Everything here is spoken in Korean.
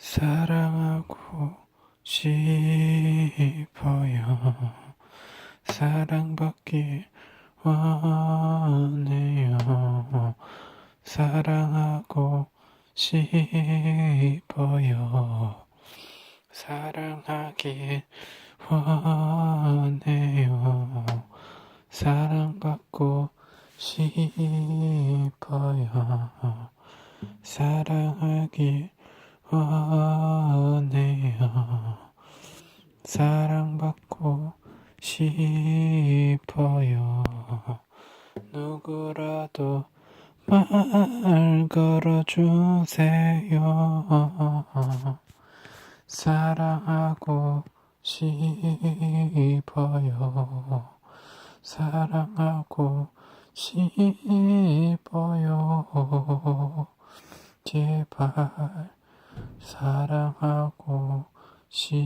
사랑하고 싶어요. 사랑받기 원해요. 사랑하고 싶어요. 사랑하길 원해요. 사랑받고 싶어요. 사랑하길 원해요. 사랑받고 싶어요. 누구라도 말 걸어주세요. 사랑하고 싶어요. 사랑하고 싶어요. 제발 사랑하고 싶어요.